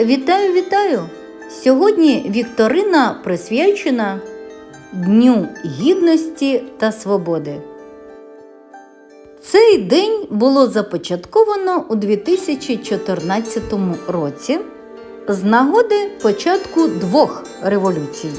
Вітаю, вітаю! Сьогодні Вікторина присвячена Дню Гідності та Свободи. Цей день було започатковано у 2014 році з нагоди початку двох революцій.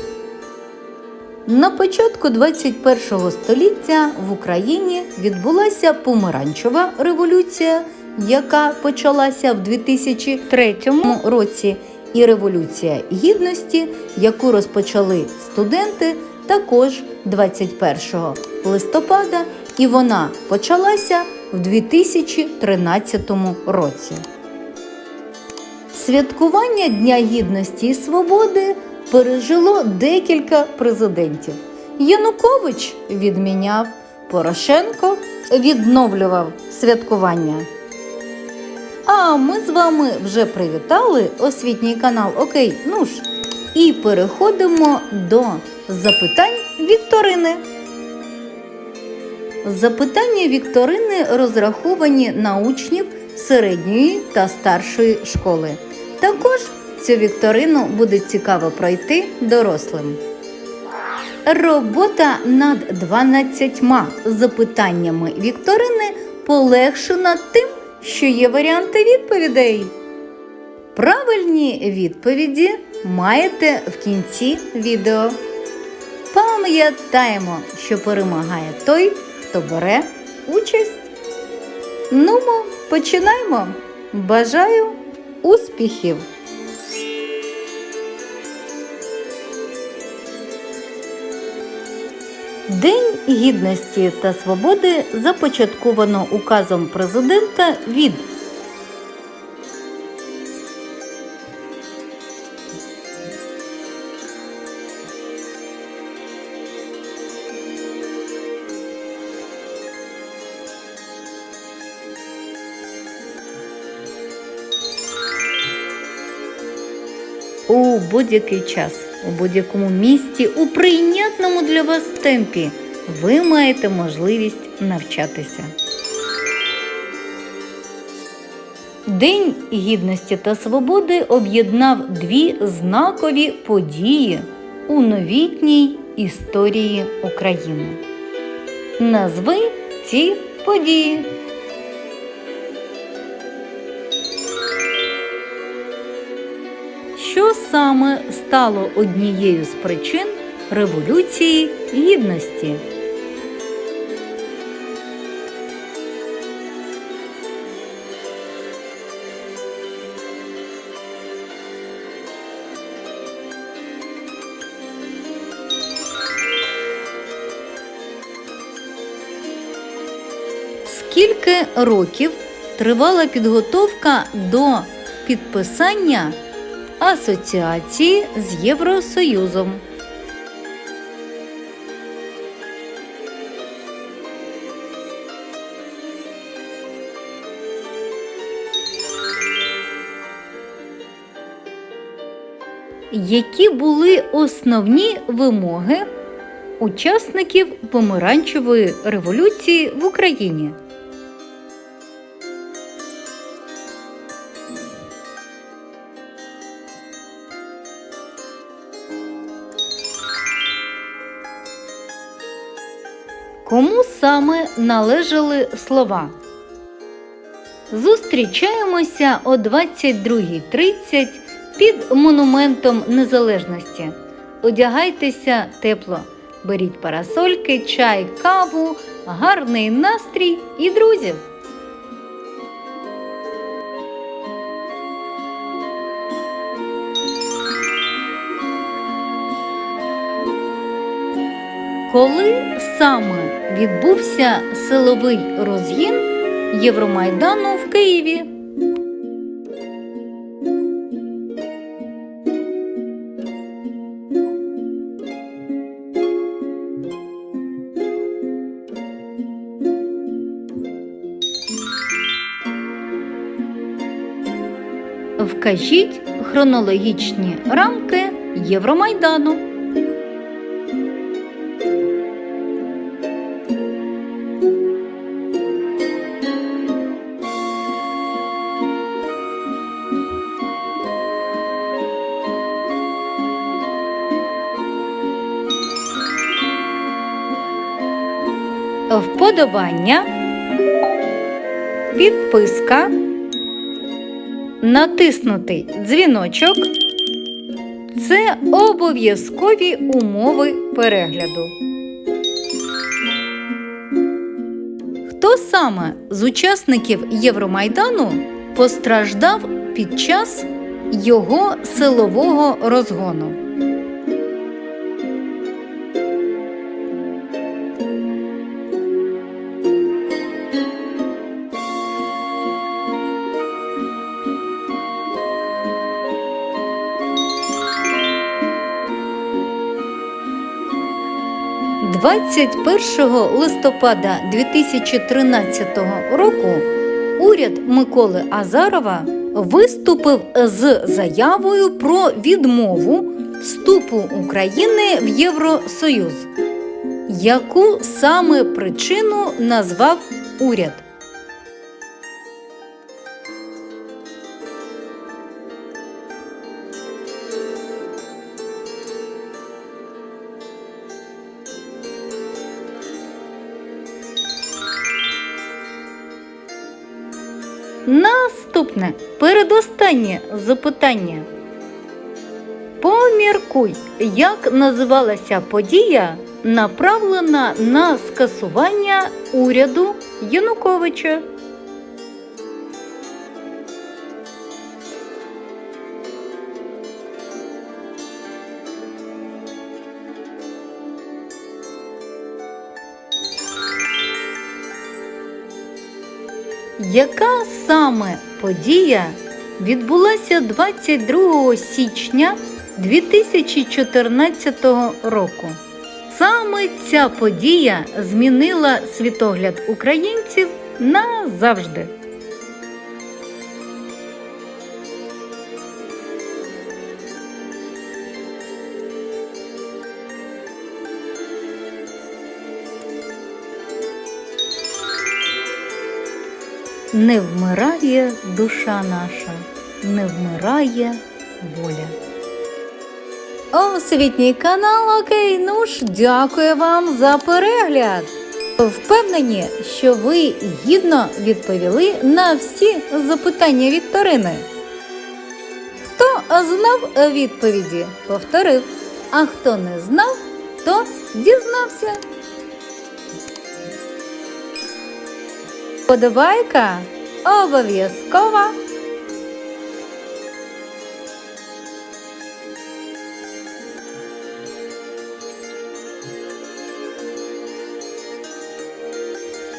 На початку 21 століття в Україні відбулася помаранчева революція, яка почалася в 2003 році, і революція гідності, яку розпочали студенти також 21 листопада, і вона почалася в 2013 році. Святкування Дня Гідності і Свободи пережило декілька президентів. Янукович відміняв, Порошенко відновлював святкування. А ми з вами вже привітали освітній канал Окей, ну ж, і переходимо до запитань Вікторини. Запитання Вікторини розраховані на учнів середньої та старшої школи. Також цю вікторину буде цікаво пройти дорослим. Робота над 12 запитаннями вікторини полегшена тим, що є варіанти відповідей. Правильні відповіді маєте в кінці відео. Пам'ятаємо, що перемагає той, хто бере участь. Ну, починаємо. Бажаю успіхів! День гідності та свободи започатковано указом президента від у будь-який час, у будь-якому місті, у прийнятному для вас темпі ви маєте можливість навчатися. День гідності та свободи об'єднав дві знакові події у новітній історії України. Назви ці події. Саме стало однією з причин Революції Гідності? Скільки років тривала підготовка до підписання асоціації з Євросоюзом? Які були основні вимоги учасників помаранчевої революції в Україні? Кому саме належали слова? Зустрічаємося о 22.30 під монументом Незалежності. Одягайтеся тепло, беріть парасольки, чай, каву, гарний настрій і друзів. Коли саме відбувся силовий розгін Євромайдану в Києві? Вкажіть хронологічні рамки Євромайдану. Вподобання, підписка, натиснути дзвіночок це обов'язкові умови перегляду. Хто саме з учасників Євромайдану постраждав під час його силового розгону? – 21 листопада 2013 року уряд Миколи Азарова виступив з заявою про відмову вступу України в Євросоюз. Яку саме причину назвав уряд? Наступне передостаннє запитання. Поміркуй, як називалася подія, направлена на скасування уряду Януковича. Яка саме подія відбулася 22 січня 2014 року? Саме ця подія змінила світогляд українців назавжди. Не вмирає душа наша, не вмирає воля. Освітній канал Окей Нуш дякує вам за перегляд. Впевнені, що ви гідно відповіли на всі запитання Вікторини. Хто знав відповіді, повторив, а хто не знав, то дізнався. Подобайка обов'язкова.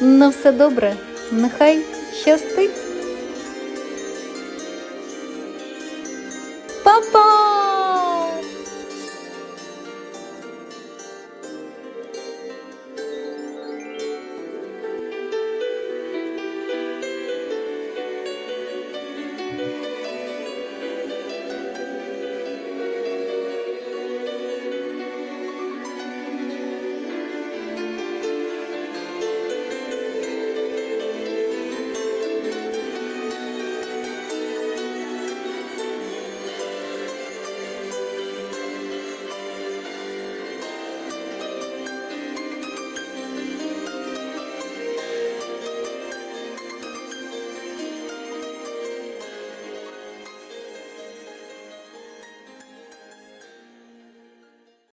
На все добре, нехай щастить. Па-па!